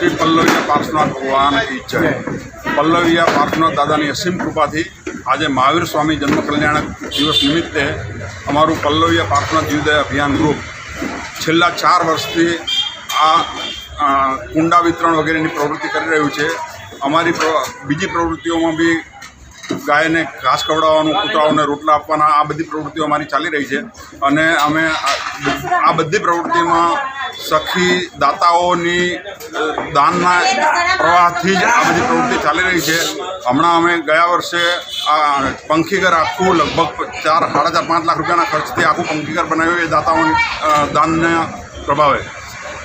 શ્રી પલ્લવિયા પાર્શ્વનાથ ભગવાન કી જય. પલ્લવિયા પાર્શ્વનાથ દાદાની અસીમ કૃપાથી આજે મહાવીર સ્વામી જન્મ કલ્યાણક દિવસ નિમિત્તે અમારું પલ્લવિયા પાર્શ્વનાથ જીવદય અભિયાન ગ્રુપ છેલ્લા ચાર વર્ષથી આ કુંડા વિતરણ વગેરેની પ્રવૃત્તિ કરી રહ્યું છે. અમારી બીજી પ્રવૃત્તિઓમાં બી ગાયને ઘાસ ખવડાવવાનું, કૂતરાઓને રોટલા આપવાના, આ બધી પ્રવૃત્તિઓ અમારી ચાલી રહી છે. અને અમે આ બધી પ્રવૃત્તિમાં સખી દાતાઓની દાનના પ્રવાહથી જ આ બધી પ્રવૃત્તિ ચાલી રહી છે. હમણાં અમે ગયા વર્ષે આ પંખીઘર આખું લગભગ ચાર, સાડા ચાર, પાંચ લાખ રૂપિયાના ખર્ચથી આખું પંખીઘર બનાવ્યું એ દાતાઓની દાનના પ્રભાવે.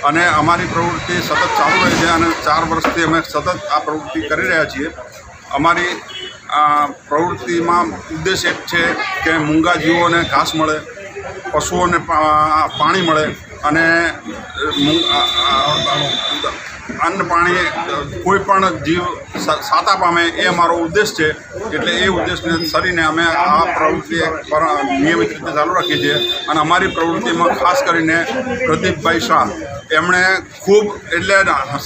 અને અમારી પ્રવૃત્તિ સતત ચાલુ રહી છે અને ચાર વર્ષથી અમે સતત આ પ્રવૃત્તિ કરી રહ્યા છીએ. અમારી પ્રવૃત્તિમાં ઉદ્દેશ એક છે કે મૂંગા જીવોને ઘાસ મળે, પશુઓને પાણી મળે અને અન્ન પાણી, કોઈ પણ જીવ સાતા પામે એ અમારો ઉદ્દેશ છે. એટલે એ ઉદ્દેશને સરીને અમે આ પ્રવૃત્તિ નિયમિત રીતે ચાલુ રાખીએ છીએ. અને અમારી પ્રવૃત્તિમાં ખાસ કરીને પ્રદીપભાઈ શાહ. એમણે ખૂબ, એટલે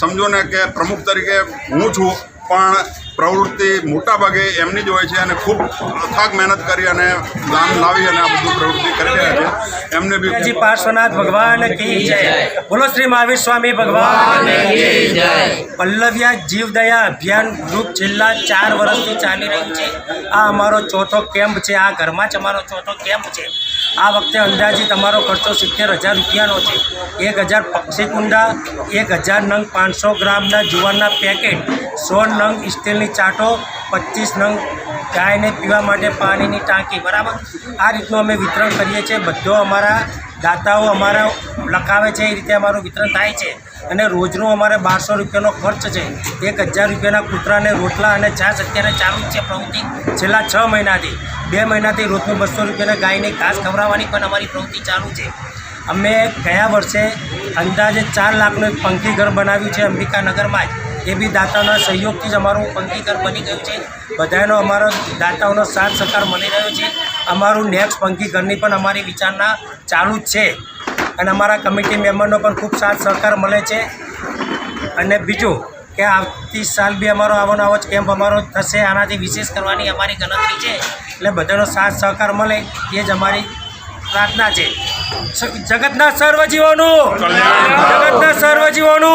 સમજો ને કે પ્રમુખ તરીકે હું છું, પણ પ્રવૃત્તિ મોટાભાગે એમની જ હોય છે અને ખૂબ અથાગ મહેનત કરી અને દાન લાવી અને આ બધું પ્રવૃત્તિ કરી રહ્યા છે. એમને બી પાર્શ્વનાથ ભગવાન કી જય. બોલો શ્રી મહાવીર સ્વામી ભગવાન પલ્લવ્યા જીવદયા અભિયાન ગ્રુપ છેલ્લા ચાર વર્ષથી ચાલી રહ્યું છે. આ અમારો ચોથો કેમ્પ છે. આ ઘરમાં જ અમારો ચોથો કેમ્પ છે. આ વખતે અંદાજિત અમારો ખર્ચો સિત્તેર હજાર રૂપિયાનો છે. એક હજાર પક્ષી કુંડા, એક હજાર નંગ પાંચસો ગ્રામના જુવારના પેકેટ, સો નંગ સ્ટીલની ચાટો, પચીસ નંગ ગાયને પીવા માટે પાણીની ટાંકી, બરાબર? આ રીતનું અમે વિતરણ કરીએ છીએ. બધો અમારા દાતાઓ અમારા લખાવે છે, એ રીતે અમારું વિતરણ થાય છે. અને રોજનો અમારે બારસો રૂપિયાનો ખર્ચ છે. એક હજાર રૂપિયાના કૂતરાને રોટલા અને છાશ અત્યારે ચાલુ છે પ્રવૃત્તિ. છેલ્લા છ મહિનાથી. બે મહિનાથી રોજનું બસો રૂપિયાના ગાયને ઘાસ ખવડાવવાની પણ અમારી પ્રવૃત્તિ ચાલુ છે. અમે ગયા વર્ષે અંદાજે ચાર લાખનું એક પંખી ઘર બનાવ્યું છે અંબિકાનગરમાં જ. એ બી દાતાઓના સહયોગથી જ અમારું પંક્તિકર બની ગયું છે. બધાનો અમારો દાતાઓનો સાથ સહકાર મળી રહ્યો છે. અમારું નેક્સ્ટ પંક્તિકરની ઘરની પણ અમારી વિચારણા ચાલુ જ છે. અને અમારા કમિટી મેમ્બરનો પણ ખૂબ સાથ સહકાર મળે છે. અને બીજું કે આવતી સાલ બી અમારો આવવાનો આવો જ કેમ્પ અમારો થશે. આનાથી વિશેષ કરવાની અમારી ગણતરી છે. એટલે બધાનો સાથ સહકાર મળે એ જ અમારી પ્રાર્થના છે. જગતના સર્વજીવોનું! જગતના સર્વજીવોનું!